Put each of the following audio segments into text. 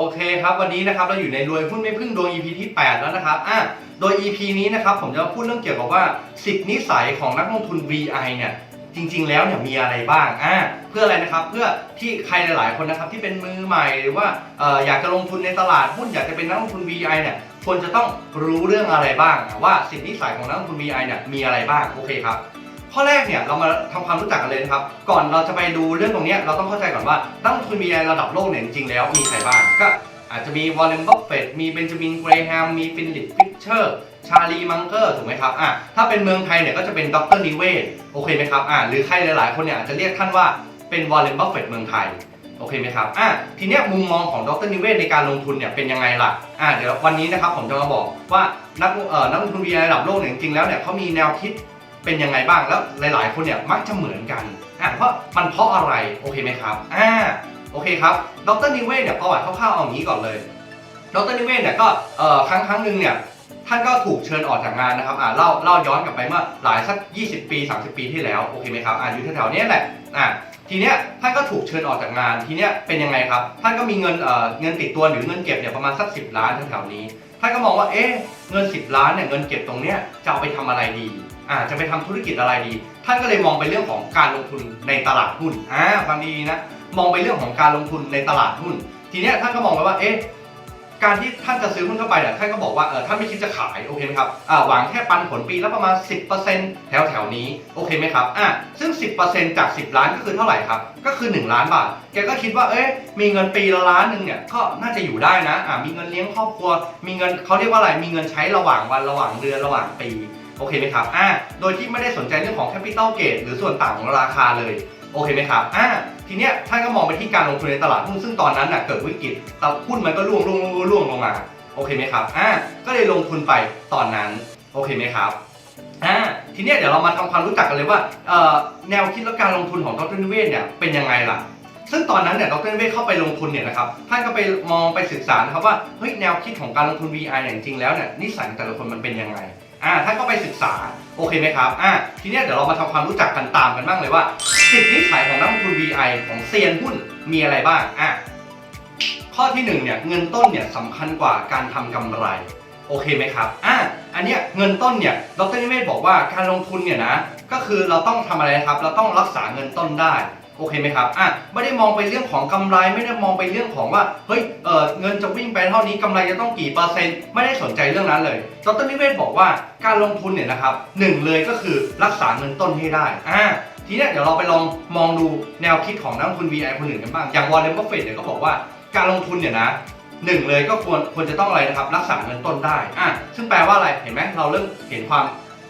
โอเคครับวันนี้นะครับเราอยู่ในรวยหุ้นไม่พึ่งดวง EP ที่ 8 แล้วนะครับอะโดย EP นี้นะครับผมจะมาพูดเรื่องเกี่ยวกับว่า 10 นิสัยของนักลงทุน VI เนี่ยจริง ๆ แล้วเนี่ยมีอะไรบ้างอะเพื่ออะไรนะครับเพื่อที่ใครหลาย ๆ คนนะครับที่เป็นมือใหม่หรือว่าอออยากจะลงทุนในตลาดหุ้นอยากจะเป็นนักลงทุน VI เนี่ยควรจะต้องรู้เรื่องอะไรบ้างอะว่า 10 นิสัยของนักลงทุน VI เนี่ยมีอะไรบ้างโอเคครับ ข้อแรกเนี่ยเรามาทำความรู้จักกันเลยนะครับ ก่อนเราจะไปดูเรื่องตรงนี้เราต้องเข้าใจก่อนว่านักลงทุน VI ระดับโลกเนี่ยจริงๆแล้วมีใครบ้างก็อาจจะมีวอลเลนบัฟเฟตมีเบนจามินเกรแฮมมีฟินลิปฟิชเชอร์ ชาลีมังเกอร์ถูกไหมครับอะถ้าเป็นเมืองไทยเนี่ยก็จะเป็นดรนิเวศโอเคไหมครับอะหรือใครหลายๆ คนเนี่ยอาจจะเรียกท่านว่าเป็นวอลเลนบัฟเฟตเมืองไทยโอเคไหมครับอะทีเนี้ยมุมมองของดรนิเวศในการลงทุนเนี่ยเป็นยังไงล่ะอะเดี๋ยววันนี้นะครับผมจะมาบอกว่านักเอ่อนักลงทุน VI ระดับโลกเนี่ยจริงๆแล้วเนี่ยเขามีแนวคิด เป็นยังไงบ้างแล้วหลาย ๆ คนเนี่ยมักจะเหมือนกันอะเพราะมันเพราะอะไรโอเคไหมครับอ่าโอเคครับดรนิเวศเนี่ยประวัติคร่าวๆเอาอย่างนี้ก่อนเลยดรนิเวศเนี่ยก็เอ่อครั้งครั้งหนึ่งเนี่ยท่านก็ถูกเชิญออกจากงานนะครับอ่าเล่าเล่าย้อนกลับไปเมื่อหลายสัก 20 ปี 30 ปีที่แล้วโอเคไหมครับอ่าอยู่แถวๆเนี้ยแหละอ่าทีเนี้ยท่านก็ถูกเชิญออกจากงาน ทีเนี้ยเป็นยังไงครับ ท่านก็มีเงินเอ่อเงินติดตัวหรือเงินเก็บเนี่ยประมาณสัก 10 ล้านแถวๆนี้ ท่านก็มองว่าเอ๊ะเงิน 10 ล้านเนี่ยเงินเก็บตรงเนี้ยจะเอาไปทำอะไรดี อาจจะไปทำธุรกิจอะไรดี ท่านก็เลยมองไปเรื่องของการลงทุนในตลาดหุ้นอ่าฟังดีนะ มองไปเรื่องของการลงทุนในตลาดหุ้น ทีเนี้ยท่านก็มองไปว่า เอ๊ะ การที่ท่านจะซื้อหุ้นเข้าไปเนี่ย ท่านก็บอกว่า เออ ท่านไม่คิดจะขาย โอเคไหมครับ อ่า หวังแค่ปันผลปีละประมาณ 10%แถวแถวๆนี้ โอเคไหมครับ อ่าซึ่ง 10%จาก 10 ล้านก็คือเท่าไหร่ครับ ก็คือ 1 ล้านบาท แกก็คิดว่า เอ๊ะ มีเงินปีละล้านหนึ่งเนี่ย ก็น่าจะอยู่ได้นะ อ่า มีเงินเลี้ยงครอบครัว มีเงินเขาเรียกว่าอะไร มีเงินใช้ระหว่างวัน ระหว่างเดือน ระหว่างปี โอเคไหมครับอ่าโดยที่ไม่ได้สนใจเรื่องของแคปิตอลเกตหรือส่วนต่างของราคาเลย โอเคไหมครับอ่าทีเนี้ยท่านก็มองไปที่การลงทุนในตลาดหุ้นซึ่งตอนนั้นน่ะเกิดวิกฤตตลาดหุ้นมันก็ร่วงร่วงร่วงร่วงลงมา โอเคไหมครับอ่าก็เลยลงทุนไปตอนนั้น โอเคไหมครับอ่าทีเนี้ยเดี๋ยวเรามาทำความรู้จักกันเลยว่าเอ่อแนวคิดและการลงทุนของดรนิเวศเนี่ยเป็นยังไงล่ะซึ่งตอนนั้นเนี่ยดรนิเวศเข้าไปลงทุนเนี่ยนะครับ ท่านก็ไปมองไปศึกษานะครับว่า เฮ้ย แนวคิดของการลงทุน VI เนี่ยจริงแล้วเนี่ย นิสัยแต่ละคนมันเป็นยังไง อ่าท่านก็ไปศึกษาโอเคไหมครับอ่าทีเนี้ยเดี๋ยวเรามาทำความรู้จักกันตามกันบ้างเลยว่า10นิสัยของนักลงทุน VI ของเซียนหุ้นมีอะไรบ้างอะข้อที่หนึ่งเนี่ยเงินต้นเนี่ยสำคัญกว่าการทำกำไรโอเคไหมครับอะอันเนี้ยเงินต้นเนี่ยดรนิเวศบอกว่าการลงทุนเนี่ยนะก็คือเราต้องทำอะไรครับ เราต้องรักษาเงินต้นได้ โอเคไหมครับอะไม่ได้มองไปเรื่องของกำไรไม่ได้มองไปเรื่องของว่าเฮ้ยเออเงินจะวิ่งไปเท่านี้กำไรจะต้องกี่เปอร์เซ็นต์ไม่ได้สนใจเรื่องนั้นเลยดรนิเวศบอกว่าการลงทุนเนี่ยนะครับหนึ่งเลยก็คือรักษาเงินต้นให้ได้อ่าทีเนี้ยเดี๋ยวเราไปลองมองดูแนวคิดของนักลงทุน VI คนอื่นกันบ้าง อย่างวอร์เรนบัฟเฟตเนี่ยก็บอกว่าการลงทุนเนี่ยนะหนึ่งเลยก็ควรควรจะต้องอะไรนะครับรักษาเงินต้นได้อะซึ่งแปลว่าอะไรเห็นไหมเราเริ่มเห็นความ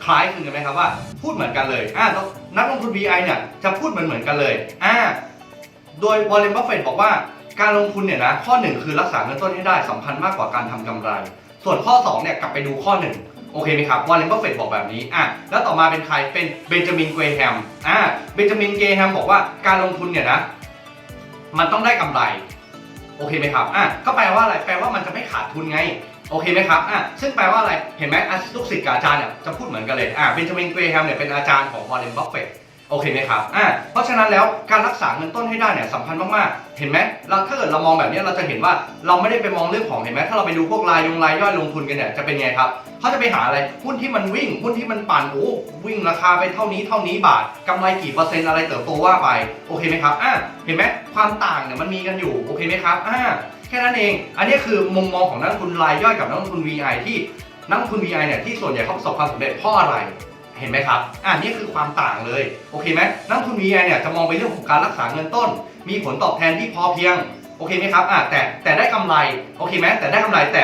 คล้ายคลึงกันไหมครับว่า พูดเหมือนกันเลยอะ นักลงทุน VI เนี่ยจะพูดเหมือนเหมือนกันเลยอ่าโดยวอร์เรนบัฟเฟตบอกว่าการลงทุนเนี่ยนะข้อหนึ่งคือรักษาเงินต้นให้ได้สำคัญมากกว่าการทำกำไร ส่วนข้อสองเนี่ยกลับไปดูข้อหนึ่งโอเคไหมครับวอร์เรนบัฟเฟตบอกแบบนี้อะแล้วต่อมาเป็นใครเป็นเบนจามินเกรแฮมอ่าเบนจามินเกรแฮมบอกว่าการลงทุนเนี่ยนะมันต้องได้กำไรโอเคไหมครับอะก็แปลว่าอะไรแปลว่ามันจะไม่ขาดทุนไง โอเคไหมครับอะซึ่งแปลว่าอะไร เห็นไหมอะลูกศิษย์กับอาจารย์เนี่ยจะพูดเหมือนกันเลยอะเบนจามินเกรแฮมเนี่ยเป็นอาจารย์ของวอร์เรนบัฟเฟต โอเคไหมครับอ่าเพราะฉะนั้นแล้วการรักษาเงินต้นให้ได้เนี่ยสำคัญมากๆ เห็นไหมเราถ้าเกิดเรามองแบบนี้เราจะเห็นว่าเราไม่ได้ไปมองเรื่องของเห็นไหมถ้าเราไปดูพวกรายยงรายย่อยลงทุนกันเนี่ยจะเป็นไงครับเขาจะไปหาอะไรหุ้นที่มันวิ่งหุ้นที่มันปั่นโอ้วิ่งราคาไปเท่านี้เท่านี้บาทกำไรกี่เปอร์เซ็นต์อะไรเติบโตว่าไปโอเคไหมครับอ่าเห็นไหมความต่างเนี่ยมันมีกันอยู่โอเคไหมครับอ่าแค่นั้นเอง อันนี้คือมุมมองของนักลงทุนรายย่อยกับนักลงทุน VI ที่นักลงทุน VI เนี่ยที่ส่วนใหญ่เขาประสบความสำเร็จเพราะอะไร เห็นไหมครับ อ่านี่คือความต่างเลย โอเคไหมนักทุน VI เนี่ยจะมองไปเรื่องของการรักษาเงินต้น มีผลตอบแทนที่พอเพียง โอเคไหมครับ อ่าแต่แต่ได้กำไร โอเคไหมแต่ได้กำไรแต่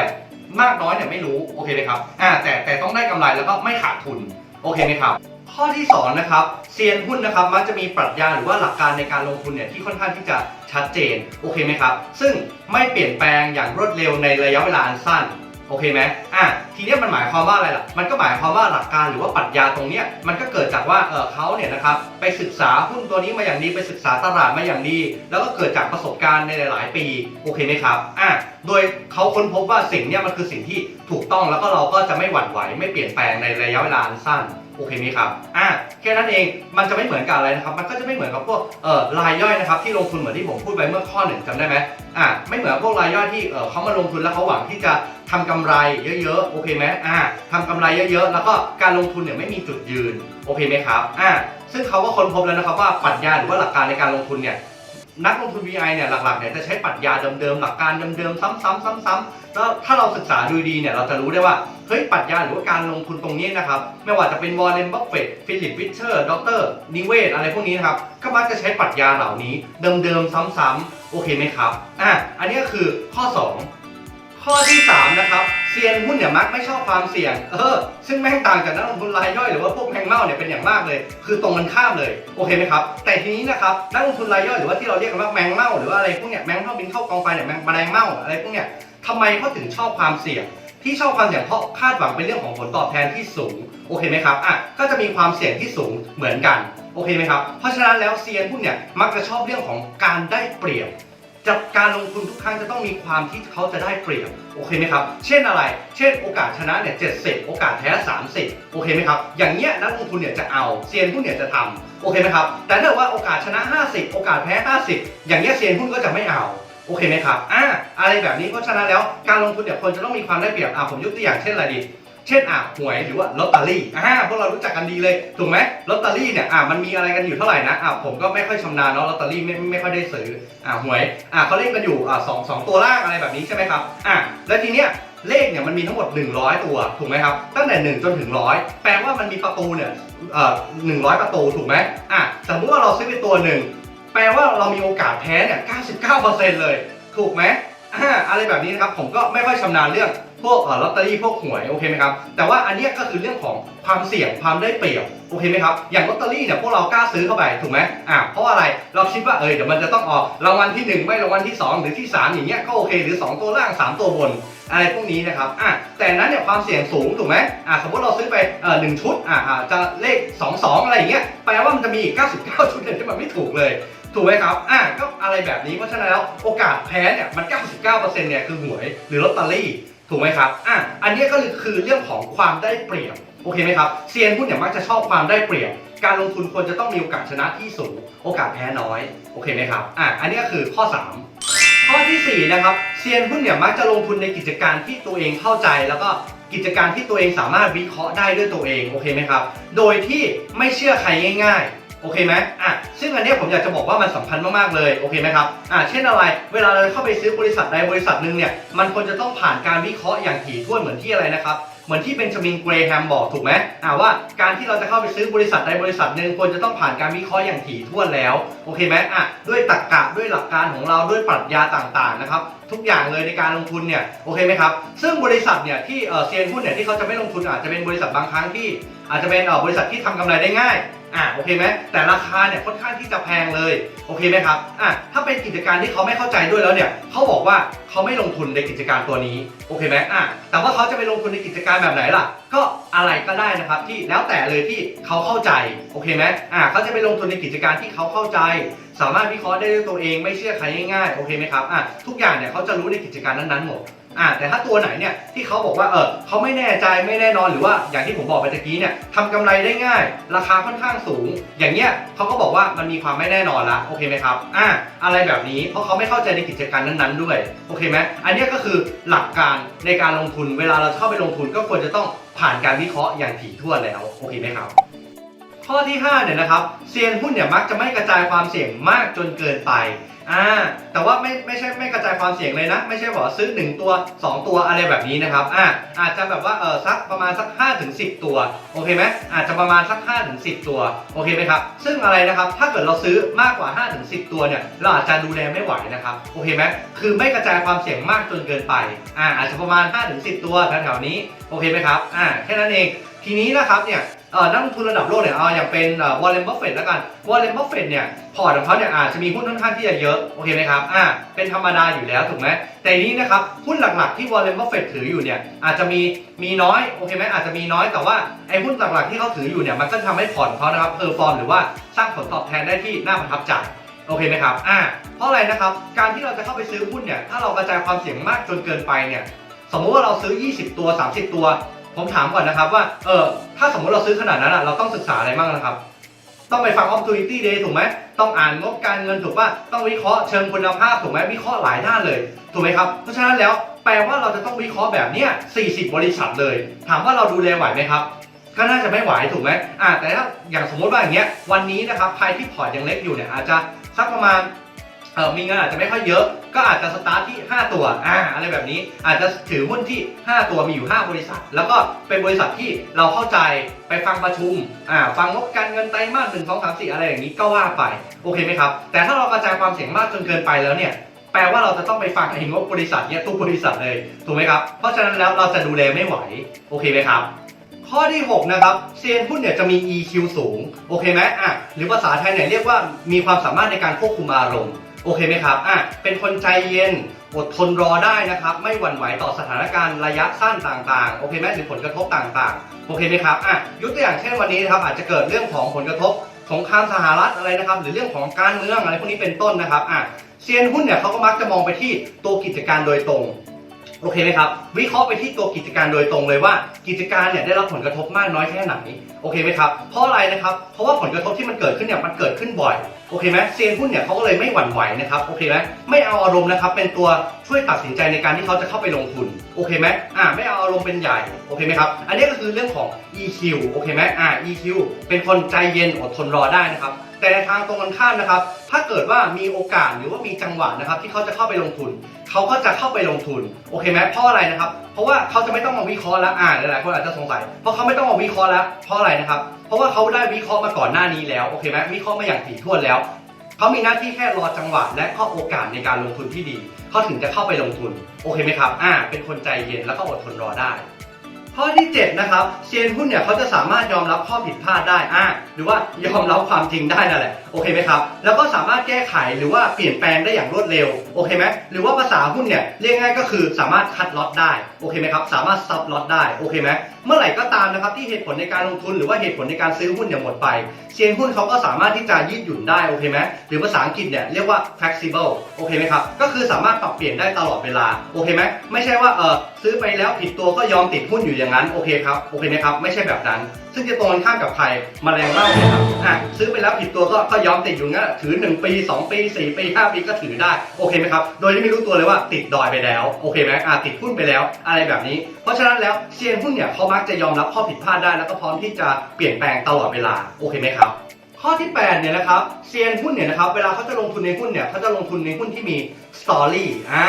มากน้อยเนี่ยไม่รู้ โอเคไหมครับ อ่าแต่แต่ต้องได้กำไรแล้วก็ไม่ขาดทุน โอเคไหมครับ ข้อที่สองนะครับ เซียนหุ้นนะครับมักจะมีปรัชญาหรือว่าหลักการในการลงทุนเนี่ยที่ค่อนข้างที่จะชัดเจน โอเคไหมครับ ซึ่งไม่เปลี่ยนแปลงอย่างรวดเร็วในระยะเวลาอันสั้น โอเคไหมอะทีเนี้ยมันหมายความว่าอะไรล่ะ มันก็หมายความว่าหลักการหรือว่าปรัชญาตรงเนี้ยมันก็เกิดจากว่าเออเขาเนี่ยนะครับไปศึกษาหุ้นตัวนี้มาอย่างดีไปศึกษาตลาดมาอย่างดี แล้วก็เกิดจากประสบการณ์ในหลาย ๆ ปีโอเคไหมครับอะโดยเขาค้นพบว่าสิ่งเนี้ยมันคือสิ่งที่ถูกต้องแล้วก็เราก็จะไม่หวั่นไหวไม่เปลี่ยนแปลงในระยะเวลาอันสั้น โอเคไหมครับอะแค่นั้นเองมันจะไม่เหมือนกับอะไรนะครับ มันก็จะไม่เหมือนกับพวกเอ่อรายย่อยนะครับที่ลงทุนเหมือนที่ผมพูดไปเมื่อข้อหนึ่งจำได้ไหมอะไม่เหมือนพวกรายย่อยที่เอ่อเขามาลงทุนแล้วเขาหวังที่จะทำกำไรเยอะๆโอเคไหมอะทำกำไรเยอะๆ แล้วก็การลงทุนเนี่ยไม่มีจุดยืนโอเคไหมครับอะซึ่งเขาก็ค้นพบแล้วนะครับว่าปรัชญาหรือว่าหลักการในการลงทุนเนี่ยนักลงทุน VI เนี่ยหลักๆเนี่ยจะใช้ปรัชญาเดิมๆหลักการเดิมๆซ้ำๆซ้ำๆ ล้วถ้าเราศึกษาดูดีเนี่ยเราจะรู้ได้ว่าเฮ้ยปรัชญาหรือว่าการลงทุนตรงนี้นะครับไม่ว่าจะเป็นวอร์เรนบัฟเฟตฟิลิปวิเชอร์ดรนิเวศอะไรพวกนี้นะครับก็มักจะใช้ปรัชญาเหล่านี้เดิมๆซ้ำๆโอเคไหมครับอะอันนี้ก็คือข้อ 2ข้อที่ 3 นะครับเซียนหุ้นเนี่ยมักไม่ชอบความเสี่ยง เออ ซึ่งแม่งต่างจากนักลงทุนรายย่อยหรือว่าพวกแมงเม่าเนี่ยเป็นอย่างมากเลย คือตรงกันข้ามเลย โอเคไหมครับ แต่ทีนี้นะครับนักลงทุนรายย่อยหรือว่าที่เราเรียกกันว่าแมงเม่าหรือว่าอะไรพวกเนี้ยแมงเม่าบินเข้ากองไฟเนี่ยแมงแมลงเมาอะไรพวกเนี้ย ทำไมเขาถึงชอบความเสี่ยง ที่ชอบความเสี่ยงเพราะคาดหวังเป็นเรื่องของผลตอบแทนที่สูง โอเคไหมครับอะก็จะมีความเสี่ยงที่สูงเหมือนกัน โอเคไหมครับ เพราะฉะนั้นแล้วเซียนหุ้นเนี่ยมักจะชอบเรื่องของการได้เปรียบจากการลงทุนทุกครั้งจะต้องมีความที่เขาจะได้เปรียบโอเคไหมครับ เช่นอะไร เช่นโอกาสชนะเนี่ยเจ็ดสิบโอกาสแพ้สามสิบโอเคไหมครับ อย่างเงี้ยนักลงทุนเนี่ยจะเอาเซียนหุ้นเนี่ยจะทำโอเคไหมครับ แต่ถ้าว่าโอกาสชนะ 50 โอกาสแพ้ 50 อย่างเงี้ยเซียนหุ้นก็จะไม่เอา โอเคไหมครับอ่าอะไรแบบนี้เพราะฉะนั้นแล้วการลงทุนเนี่ยควรจะต้องมีความได้เปรียบอ่าผมยกตัวอย่างเช่นอะไรดีเช่นอะหวยหรือว่าลอตเตอรี่อ่าพวกเรารู้จักกันดีเลยถูกไหมลอตเตอรี่เนี่ยอ่ามันมีอะไรกันอยู่เท่าไหร่นะอ่าผมก็ไม่ค่อยชำนาญเนาะลอตเตอรี่ไม่ไม่ค่อยได้ซื้ออ่าหวยอ่าเขาเล่นกันอยู่อ่าสองสองตัวล่างอะไรแบบนี้ใช่ไหมครับอ่าแล้วทีเนี้ยเลขเนี่ยมันมีทั้งหมด 100 ตัวถูกไหมครับตั้งแต่ 1 จนถึง 100 แปลว่ามันมีประตูเนี่ยเอ่อ100 ประตูถูกไหมอะสมมติว่าเราซื้อไปตัวหนึ่ง แปลว่าเรามีโอกาสแพ้เนี่ย99%เลย ถูกไหมอ่าอะไรแบบนี้นะครับผมก็ไม่ค่อยชำนาญเรื่องพวกลอตเตอรี่พวกหวยโอเคไหมครับแต่ว่าอันเนี้ยก็คือเรื่องของความเสี่ยงความได้เปรียบโอเคไหมครับอย่างลอตเตอรี่เนี่ยพวกเรากล้าซื้อเข้าไปถูกไหมอ่าเพราะอะไรเราคิดว่าเออเดี๋ยวมันจะต้องออกรางวัลที่หนึ่งไม่รางวัลที่สองหรือที่สามอย่างเงี้ยก็โอเคหรือสองตัวล่างสามตัวบน อะไรพวกนี้นะครับอะแต่นั้นเนี่ยความเสี่ยงสูงถูกไหมอะสมมติเราซื้อไปเอ่อหนึ่งชุดอะอะจะเลข 2 2 อะไรอย่างเงี้ยแปลว่ามันจะมีอีก99 ชุดเนี่ยที่มันไม่ถูกเลย ถูกไหมครับ อะก็อะไรแบบนี้เพราะฉะนั้นแล้วโอกาสแพ้เนี่ยมัน 99%เนี่ยคือหวยหรือลอตเตอรี่ ถูกไหมครับ อะอันนี้ก็คือเรื่องของความได้เปรียบ โอเคไหมครับ เซียนหุ้นเนี่ยมักจะชอบความได้เปรียบ การลงทุนควรจะต้องมีโอกาสชนะที่สูง โอกาสแพ้น้อย โอเคไหมครับ อะอันนี้ก็คือข้อ 3ข้อทีสี่4 นะครับเซียนหุ้นเนี่ยมักจะลงทุนในกิจการที่ตัวเองเข้าใจ แล้วก็กิจการที่ตัวเองสามารถวิเคราะห์ได้ด้วยตัวเองโอเคไหมครับ โดยที่ไม่เชื่อใครง่าย โอเคไหมอะซึ่งอันนี้ผมอยากจะบอกว่ามันสำคัญมากๆเลยโอเคไหมครับอะเช่นอะไร เวลาเราเข้าไปซื้อบริษัทใดบริษัทหนึ่งเนี่ยมันควรจะต้องผ่านการวิเคราะห์อย่างถี่ถ้วนเหมือนที่อะไรนะครับเหมือนที่เบนจามินเกรแฮมบอกถูกไหมอ่าว่าการที่เราจะเข้าไปซื้อบริษัทใดบริษัทหนึ่งควรจะต้องผ่านการวิเคราะห์อย่างถี่ถ้วนแล้วโอเคไหมอะด้วยตรรกะด้วยหลักการของเราด้วยปรัชญาต่างๆนะครับทุกอย่างเลยในการลงทุนเนี่ยโอเคไหมครับซึ่งบริษัทเนี่ยที่เออเซียนหุ้นเนี่ยที่เขาจะไม่ลงทุนอาจจะเป็นบริษัทบางครั้งที่อาจจะเป็นบริษัทที่ทำกำไรได้ง่าย อะโอเคไหมแต่ราคาเนี่ยค่อนข้างที่จะแพงเลยโอเคไหมครับอะถ้าเป็นกิจการที่เขาไม่เข้าใจด้วยแล้วเนี่ยเขาบอกว่าเขาไม่ลงทุนในกิจการตัวนี้โอเคไหมอะแต่ว่าเขาจะไปลงทุนในกิจการแบบไหนล่ะ ก็อะไรก็ได้นะครับที่แล้วแต่เลยที่เขาเข้าใจโอเคไหมอะเขาจะไปลงทุนในกิจการที่เขาเข้าใจ สามารถวิเคราะห์ได้ด้วยตัวเองไม่เชื่อใครง่ายๆโอเคไหมครับอะทุกอย่างเนี่ยเขาจะรู้ในกิจการนั้นๆหมด อะแต่ถ้าตัวไหนเนี่ยที่เขาบอกว่าเออเขาไม่แน่ใจไม่แน่นอนหรือว่าอย่างที่ผมบอกไปตะกี้เนี่ยทำกำไรได้ง่าย ราคาค่อนข้างสูง อย่างเงี้ยเขาก็บอกว่ามันมีความไม่แน่นอนละโอเคไหมครับอะอะไรแบบนี้เพราะเขาไม่เข้าใจในกิจการนั้นๆด้วยโอเคไหมอันเนี้ยก็คือหลักการในการลงทุนเวลาเราเข้าไปลงทุนก็ควรจะต้องผ่านการวิเคราะห์อย่างถี่ถ้วนแล้วโอเคไหมครับข้อที่5เนี่ยนะครับเซียนหุ้นเนี่ยมักจะไม่กระจายความเสี่ยงมากจนเกินไป อ่าแต่ว่าไม่ไม่ใช่ไม่กระจายความเสี่ยงเลยนะ ไม่ใช่บอกซื้อ 1 ตัว 2 ตัวอะไรแบบนี้นะครับอ่าอาจจะแบบว่าเออสักประมาณสัก5ถึง10 ตัวโอเคไหมอาจจะประมาณสัก5ถึง10 ตัวโอเคไหมครับซึ่งอะไรนะครับถ้าเกิดเราซื้อมากกว่า5ถึง10 ตัวเนี่ยเราอาจจะดูแลไม่ไหวนะครับโอเคไหมคือไม่กระจายความเสี่ยงมากจนเกินไปอ่าอาจจะประมาณ5ถึง10 ตัวแถวๆนี้โอเคไหมครับอ่าแค่นั้นเองทีนี้นะครับเนี่ย นักลงทุนระดับโลกเนี่ยเอาอย่างเป็นวอลเลนบัฟเฟตแล้วกันวอลเลนบัฟเฟตเนี่ยพอร์ตของเขาเนี่ยอาจจะมีหุ้นค่อนข้างที่จะเยอะโอเคไหมครับอ่าเป็นธรรมดาอยู่แล้วถูกไหมแต่นี้นะครับหุ้นหลักๆที่วอลเลนบัฟเฟตถืออยู่เนี่ยอาจจะมีมีน้อยโอเคไหมอาจจะมีน้อยแต่ว่าไอ้หุ้นหลักๆที่เขาถืออยู่เนี่ยมันก็ทำให้พอร์ตของเขานะครับเพอร์ฟอร์มหรือว่าสร้างผลตอบแทนได้ที่น่าประทับใจโอเคไหมครับอ่าเพราะอะไรนะครับการที่เราจะเข้าไปซื้อหุ้นเนี่ยถ้าเรากระจายความเสี่ยงมากจนเกินไปเนี่ยสมมุติว่าเราซื้อ 20 ตัว 30 ตัว ผมถามก่อนนะครับว่า เออถ้าสมมติเราซื้อขนาดนั้นอะเราต้องศึกษาอะไรบ้างนะครับ ต้องไปฟัง Opportunity Day ถูกไหมต้องอ่านงบการเงินถูกป่ะต้องวิเคราะห์เชิงคุณภาพถูกไหมวิเคราะห์หลายด้านเลย ถูกไหมครับ เพราะฉะนั้นแล้วแปลว่าเราจะต้องวิเคราะห์แบบเนี้ย40 บริษัทเลย ถามว่าเราดูแลไหวไหมครับก็น่าจะไม่ไหวถูกไหมอ่าแต่ถ้าอย่างสมมติว่าอย่างเงี้ยวันนี้นะครับใครที่พอร์ตยังเล็กอยู่เนี่ยอาจจะสักประมาณ มีเงินอาจจะไม่ค่อยเยอะ ก็อาจจะสตาร์ทที่ 5 ตัวอ่าอะไรแบบนี้อาจจะถือหุ้นที่ 5 ตัวมีอยู่ 5 บริษัท แล้วก็เป็นบริษัทที่เราเข้าใจไปฟังประชุมอ่าฟังงบการเงินไตรมาสหนึ่งสองสามสี่อะไรอย่างนี้ก็ว่าไปโอเคไหมครับแต่ถ้าเรากระจายความเสี่ยงมากจนเกินไปแล้วเนี่ยแปลว่าเราจะต้องไปฟังไอ้งบบริษัทเนี่ยทุกบริษัทเลยถูกไหมครับเพราะฉะนั้นแล้วเราจะดูแลไม่ไหวโอเคไหมครับข้อที่ 6 นะครับเซียนหุ้นเนี่ยจะมี EQ สูง โอเคไหมอะหรือภาษาไทยเนี่ยเรียกว่ามีความสามารถในการควบคุมอารมณ์ โอเคไหมครับอะเป็นคนใจเย็น อดทนรอได้นะครับ ไม่หวั่นไหวต่อสถานการณ์ระยะสั้นต่างๆ โอเคไหมหรือผลกระทบต่างๆ โอเคไหมครับอะยกตัวอย่างเช่นวันนี้นะครับอาจจะเกิดเรื่องของผลกระทบสงครามสหรัฐอะไรนะครับ หรือเรื่องของการเมืองอะไรพวกนี้เป็นต้นนะครับอะเซียนหุ้นเนี่ยเขาก็มักจะมองไปที่ตัวกิจการโดยตรง โอเคไหมครับ วิเคราะห์ไปที่ตัวกิจการโดยตรงเลยว่า กิจการเนี่ยได้รับผลกระทบมากน้อยแค่ไหนโอเคไหมครับเพราะอะไรนะครับเพราะว่าผลกระทบที่มันเกิดขึ้นเนี่ยมันเกิดขึ้นบ่อยโอเคไหมเซียนหุ้นเนี่ยเขาก็เลยไม่หวั่นไหวนะครับโอเคไหมไม่เอาอารมณ์นะครับเป็นตัวช่วยตัดสินใจในการที่เขาจะเข้าไปลงทุนโอเคไหมอ่าไม่เอาอารมณ์เป็นใหญ่โอเคไหมครับอันนี้ก็คือเรื่องของ EQ โอเคไหมอ่า EQ เป็นคนใจเย็นอดทนรอได้นะครับ แต่ในทางตรงกันข้ามนะครับ ถ้าเกิดว่ามีโอกาสหรือว่ามีจังหวะนะครับ ที่เขาจะเข้าไปลงทุน เขาก็จะเข้าไปลงทุนโอเคไหมเพราะอะไรนะครับ เพราะว่าเขาจะไม่ต้องมาวิเคราะห์แล้วอ่าหลายๆคนอาจจะสงสัยเพราะเขาไม่ต้องมาวิเคราะห์แล้วเพราะอะไรนะครับ เพราะว่าเขาได้วิเคราะห์มาก่อนหน้านี้แล้วโอเคไหมวิเคราะห์มาอย่างถี่ถ้วนแล้วเขามีหน้าที่แค่รอจังหวะและก็โอกาสในการลงทุนที่ดี เขาถึงจะเข้าไปลงทุน โอเคไหมครับ อ่า เป็นคนใจเย็นแล้วก็อดทนรอได้ ข้อที่ 7 นะครับเซียนหุ้นเนี่ยเขาจะสามารถยอมรับข้อผิดพลาดได้อ่าหรือว่ายอมรับความจริงได้นั่นแหละโอเคไหมครับแล้วก็สามารถแก้ไขหรือว่าเปลี่ยนแปลงได้อย่างรวดเร็วโอเคไหมหรือว่าภาษาหุ้นเนี่ยเรียกง่ายก็คือสามารถคัดล็อตได้โอเคไหมครับสามารถซับล็อตได้โอเคไหมเมื่อไหร่ก็ตามนะครับที่เหตุผลในการลงทุนหรือว่าเหตุผลในการซื้อหุ้นเนี่ยหมดไปเซียนหุ้นเขาก็สามารถที่จะยืดหยุ่นได้โอเคไหมหรือภาษาอังกฤษเนี่ยเรียกว่า flexible โอเคไหมครับก็คือสามารถปรับเปลี่ยนได้ตลอดเวลาโอเคไหมไม่ใช่ว่าเออ ซื้อไปแล้วผิดตัวก็ยอมติดหุ้นอยู่อย่างนั้นโอเคครับโอเคไหมครับไม่ใช่แบบนั้น ซึ่งจะตรงข้ามกับใครแมาแรงเล่าเนี่ยครับอะซื้อไปแล้วผิดตัวก็ก็ยอมติดอยู่งั้นถือ 1 ปี 2 ปี 4 ปี 5 ปีก็ถือได้โอเคไหมครับโดยที่ไม่รู้ตัวเลยว่าติดดอยไปแล้วโอเคไหมอะติดหุ้นไปแล้ว อะไรแบบนี้ เพราะฉะนั้นแล้วเซียนหุ้นเนี่ยเขามักจะยอมรับข้อผิดพลาดได้แล้วก็พร้อมที่จะเปลี่ยนแปลงตลอดเวลาโอเคไหมครับข้อที่ 8 เนี่ยนะครับเซียนหุ้นเนี่ยนะครับเวลาเขาจะลงทุนในหุ้นเนี่ยเขาจะลงทุนในหุ้นที่มีสตอรี่อ่า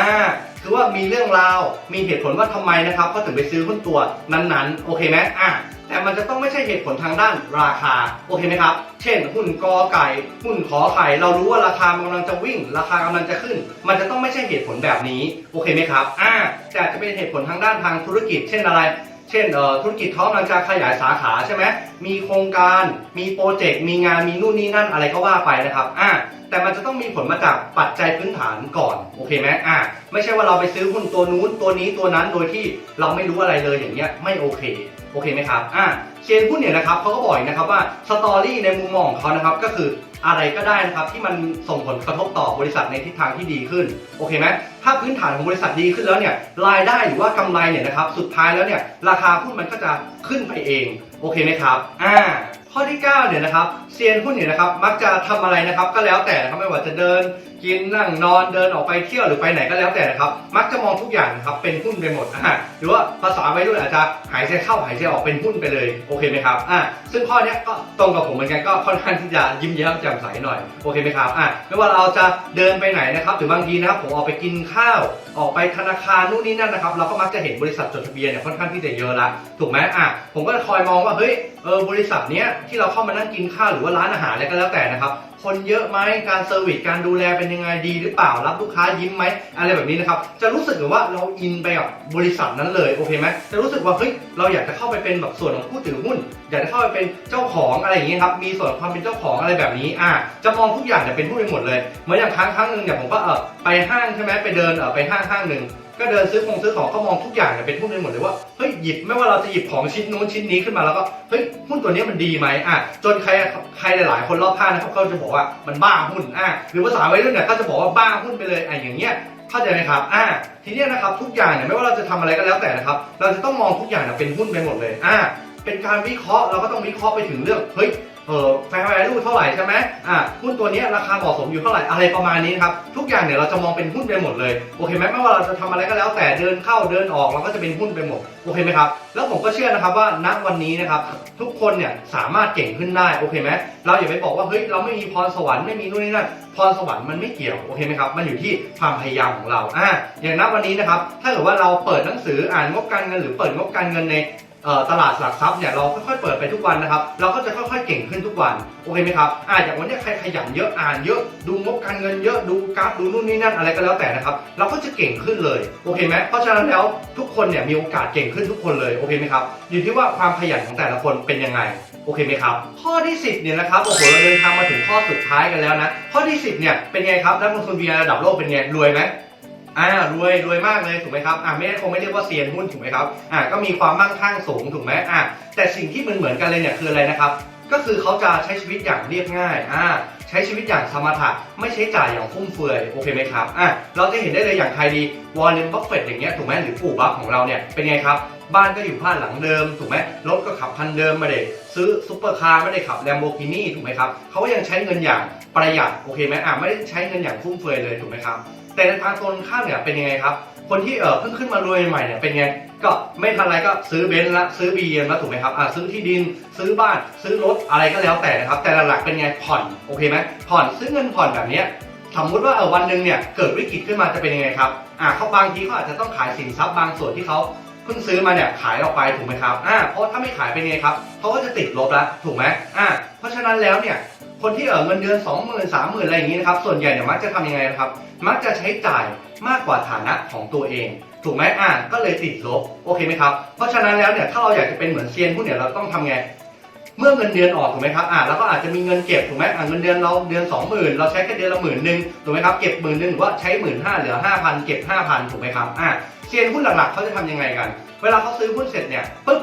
คือว่ามีเรื่องราวมีเหตุผลว่าทำไมนะครับเขาถึงไปซื้อหุ้นตัวนั้นๆ โอเคไหมอะแต่มันจะต้องไม่ใช่เหตุผลทางด้านราคาโอเคไหมครับ เช่น หุ้นกอไก่ หุ้นขอไข่ เรารู้ว่าราคามันกำลังจะวิ่ง ราคากำลังจะขึ้น มันจะต้องไม่ใช่เหตุผลแบบนี้โอเคไหมครับอ่าแต่จะเป็นเหตุผลทางด้านทางธุรกิจ เช่นอะไร เช่นธุรกิจเขากำลังจะขยายสาขาใช่ไหมมีโครงการมีโปรเจกต์มีงานมีนู่นนี่นั่นอะไรก็ว่าไปนะครับอ่าแต่มันจะต้องมีผลมาจากปัจจัยพื้นฐานก่อนโอเคไหมอ่าไม่ใช่ว่าเราไปซื้อหุ้นตัวนู้นตัวนี้ตัวนั้นโดยที่เราไม่รู้อะไรเลยอย่างเงี้ยไม่โอเคโอเคไหมครับอ่าเชนหุ้นเนี่ยนะครับเขาก็บอกอีกนะครับว่าสตอรี่ในมุมมองของเขานะครับก็คือ อะไรก็ได้นะครับที่มันส่งผลกระทบต่อบริษัทในทิศทางที่ดีขึ้นโอเคไหมถ้าพื้นฐานของบริษัทดีขึ้นแล้วเนี่ยรายได้หรือว่ากำไรเนี่ยนะครับสุดท้ายแล้วเนี่ยราคาหุ้นมันก็จะขึ้นไปเองโอเคไหมครับอ่าข้อที่ 9 เนี่ยนะครับเซียนหุ้นเนี่ยนะครับมักจะทำอะไรนะครับก็แล้วแต่นะครับไม่ว่าจะเดิน กินนั่งนอนเดินออกไปเที่ยวหรือไปไหนก็แล้วแต่นะครับ มักจะมองทุกอย่างครับเป็นหุ้นไปหมดอ่าหรือว่าภาษาวัยรุ่นอาจจะหายใจเข้าหายใจออกเป็นหุ้นไปเลยโอเคไหมครับอ่าซึ่งข้อนี้ก็ตรงกับผมเหมือนกันก็ค่อนข้างที่จะยิ้มแย้มแจ่มใสหน่อยโอเคไหมครับอ่าไม่ว่าเราจะเดินไปไหนนะครับหรือบางทีนะครับผมออกไปกินข้าว ออกไปธนาคารนู่นนี่นั่นนะครับเราก็มักจะเห็นบริษัทจดทะเบียนเนี่ยค่อนข้างที่จะเยอะละถูกไหมอะผมก็คอยมองว่าเฮ้ยเออบริษัทเนี้ยที่เราเข้ามานั่งกินข้าวหรือว่าร้านอาหารอะไรก็แล้วแต่นะครับ คนเยอะไหมการเซอร์วิสการดูแลเป็นยังไงดีหรือเปล่ารับลูกค้ายิ้มไหมอะไรแบบนี้นะครับจะรู้สึกหมือว่าเราอินไปกับบริษัทนั้นเลยโอเคไหมจะรู้สึกว่าเฮ้ยเราอยากจะเข้าไปเป็นแบบส่วนของผู้ถือหุ้น อยากจะเข้าไปเป็นเจ้าของอะไรอย่างเงี้ยครับมีส่วนความเป็นเจ้าของอะไรแบบนี้อะจะมองทุกอย่างเนี่ยเป็นหุ้ไปหมดเลยเหมือนอย่างครั้งครั้งหนึ่งเนี่ยผมก็เออไปห้างใช่ไหมไปเดินเออไปห้างห้างหนึ่ง ก็เดินซื้อของซื้อของก็มองทุกอย่างเนี่ยเป็นหุ้นไปหมดเลยว่าเฮ้ยหยิบไม่ว่าเราจะหยิบของชิ้นนู้นชิ้นนี้ขึ้นมาแล้วก็เฮ้ยหุ้นตัวนี้มันดีไหมอะจนใครใครหลายๆ คนรอบข้างนะครับเขาจะบอกว่ามันบ้าหุ้นอะหรือภาษาวัยรุ่นเนี่ยก็จะบอกว่าบ้าหุ้นไปเลยอะอย่างเงี้ยเข้าใจไหมครับ อ่า ทีนี้นะครับทุกอย่างเนี่ยไม่ว่าเราจะทำอะไรก็แล้วแต่นะครับ เราจะต้องมองทุกอย่างเนี่ยเป็นหุ้นไปหมดเลย อ่า เป็นการวิเคราะห์เราก็ต้องวิเคราะห์ไปถึงเรื่อง เฮ้ย เออแฟร์แวลูเท่าไหร่ใช่ไหมอ่าหุ้นตัวนี้ราคาเหมาะสมอยู่เท่าไหร่อะไรประมาณนี้ครับ ทุกอย่างเนี่ยเราจะมองเป็นหุ้นไปหมดเลยโอเคไหมไม่ว่าเราจะทำอะไรก็แล้วแต่เดินเข้าเดินออกเราก็จะเป็นหุ้นไปหมดโอเคไหมครับ แล้วผมก็เชื่อนะครับว่าณวันนี้นะครับทุกคนเนี่ยสามารถเก่งขึ้นได้โอเคไหมเราอย่าไปบอกว่าเฮ้ยเราไม่มีพรสวรรค์ไม่มีนู่นนี่นั่นพรสวรรค์มันไม่เกี่ยวโอเคไหมครับมันอยู่ที่ความพยายามของเราอ่าอย่างนับวันนี้นะครับถ้าเกิดว่าเราเปิดหนังสืออ่านงบการเงินหรือเปิดงบการเงินในเอ่อ ตลาดหลักทรัพย์เนี่ยเราค่อยๆเปิดไปทุกวันนะครับ เราก็จะค่อยๆเก่งขึ้นทุกวันโอเคไหมครับอ่าอย่างวันนี้ใครขยันเยอะอ่านเยอะดูงบการเงินเยอะดูกราฟดูนู่นนี่นั่นอะไรก็แล้วแต่นะครับ เราก็จะเก่งขึ้นเลยโอเคไหมเพราะฉะนั้นแล้วทุกคนเนี่ยมีโอกาสเก่งขึ้นทุกคนเลยโอเคไหมครับอยู่ที่ว่าความขยันของแต่ละคนเป็นยังไงโอเคไหมครับ ข้อที่ 10เนี่ยนะครับโอ้โหเราเดินทางมาถึงข้อสุดท้ายกันแล้วนะข้อที่ 10เนี่ยเป็นไงครับนักลงทุน VR ระดับโลกเป็นไงรวยไหม อ่ารวยรวยมากเลยถูกไหมครับอ่าไม่ได้คงไม่เรียกว่าเซียนหุ้นถูกไหมครับอ่าก็มีความมั่งคั่งสูงถูกไหมอ่าแต่สิ่งที่มันเหมือนกันเลยเนี่ยคืออะไรนะครับก็คือเขาจะใช้ชีวิตอย่างเรียบง่ายอ่าใช้ชีวิตอย่างสมถะไม่ใช้จ่ายอย่างฟุ่มเฟือยโอเคไหมครับอ่าเราจะเห็นได้เลยอย่างใครดีวอร์เรนบัฟเฟตอย่างเงี้ยถูกไหมหรือปู่บัฟของเราเนี่ยเป็นไงครับ บ้านก็อยู่บ้านหลังเดิมถูกไหมรถก็ขับคันเดิมม่ได้ซื้อซุปเปอร์คาร์ไม่ได้ขับแลมโบกินีถูกไหมครับเขายังใช้เงินอย่างประหยัดโอเคไหมอ่าไม่ได้ใช้เงินอย่างฟุ่มเฟือยเลยถูกไหมครับ แต่ในทางตรงข้ามเนี่ยเป็นยังไงครับ คนที่เออเพิ่งขึ้นมารวยใหม่เนี่ยเป็นไง ก็ไม่ทันไรก็ซื้อเบนซ์ละซื้อบีเอ็มละถูกไหมครับอ่าซื้อที่ดินซื้อบ้าน ซื้อรถอะไรก็แล้วแต่นะครับ แต่หลักๆเป็นไงผ่อนโอเคไหมผ่อนซื้อเงินผ่อนแบบเนี้ยสมมติว่าเออวันหนึ่งเนี่ยเกิดวิกฤตขึ้นมาจะเป็นยังไงครับอ่าเขาบางทีเขาอาจจะต้องขายสินทรัพย์บางส่วนที่เขาเพิ่งซื้อมาเนี่ยขายออกไปถูกไหมครับอ่าเพราะถ้าไม่ขายเป็นไงครับเขาก็จะติดลบแล้วถูกไหมอ่าเพราะฉะนั้นแล้วเนี่ย คนที่เออเงินเดือน2 0 0 0 0 3 0 0 0 0อะไรอย่างนี้นะครับ ส่วนใหญ่เนี่ยมักจะทำยังไงนะครับ มักจะใช้จ่ายมากกว่าฐานะของตัวเอง ถูกไหมอ่าก็เลยติดลบโอเคไหมครับ เพราะฉะนั้นแล้วเนี่ยถ้าเราอยากจะเป็นเหมือนเซียนหุ้นเนี่ยเราต้องทำไงเมื่อเงินเดือนออกถูกไหมครับอ่าแล้วก็อาจจะมีเงินเก็บถูกไหมอ่าเงินเดือนเราเดือนสองหมื่นเราใช้แค่เดือนละหมื่นหนึ่งถูกไหมครับเก็บหมื่นหนึ่งหรือว่าใช้หมื่นห้าเหลือห้าพันเก็บห้าพันถูกไหมครับอ่าเซียนหุ้นหลักๆเขาจะทำยังไงกัน เวลาเขาซื้อหุ้นเสร็จเนี่ยปุ๊บ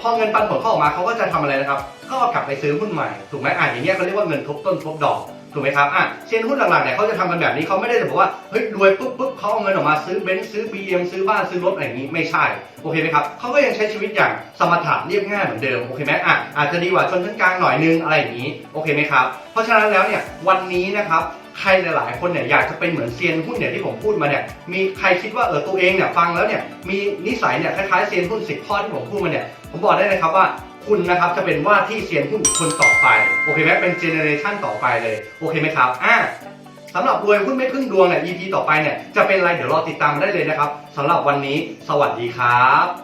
พอเงินปันผลเขาออกมาเขาก็จะทำอะไรนะครับ ก็เอากลับไปซื้อหุ้นใหม่ถูกไหมอ่าอย่างเงี้ยเขาเรียกว่าเงินทบต้นทบดอกถูกไหมครับอะเซียนหุ้นหลักๆเนี่ยเขาจะทำกันแบบนี้เขาไม่ได้จะบอกว่าเฮ้ยรวยปุ๊บปุ๊บเขาเอาเงินออกมาซื้อเบนซ์ซื้อบีเอ็มซื้อบ้านซื้อรถอะไรอย่างนี้ไม่ใช่โอเคไหมครับเขาก็ยังใช้ชีวิตอย่างสมถะเรียบง่ายเหมือนเดิมโอเคไหมอะอาจจะดีกว่าชนชั้นกลางหน่อยนึงอะไรอย่างนี้โอเคไหมครับเพราะฉะนั้นแล้วเนี่ยวันนี้นะครับ ใครหลาย ๆ คนเนี่ยอยากจะเป็นเหมือนเซียนหุ้นเนี่ยที่ผมพูดมาเนี่ยมีใครคิดว่าเออตัวเองเนี่ยฟังแล้วเนี่ยมีนิสัยเนี่ยคล้ายๆเซียนหุ้นสิบข้อที่ผมพูดมาเนี่ยผมบอกได้เลยครับว่าคุณนะครับจะเป็นว่าที่เซียนหุ้นคนต่อไปโอเคไหมเป็นเจเนอเรชันต่อไปเลยโอเคไหมครับอ่าสำหรับรวยหุ้นไม่พึ่งดวงเนี่ย EP ต่อไปเนี่ยจะเป็นอะไรเดี๋ยวรอติดตามได้เลยนะครับสำหรับวันนี้ สวัสดีครับ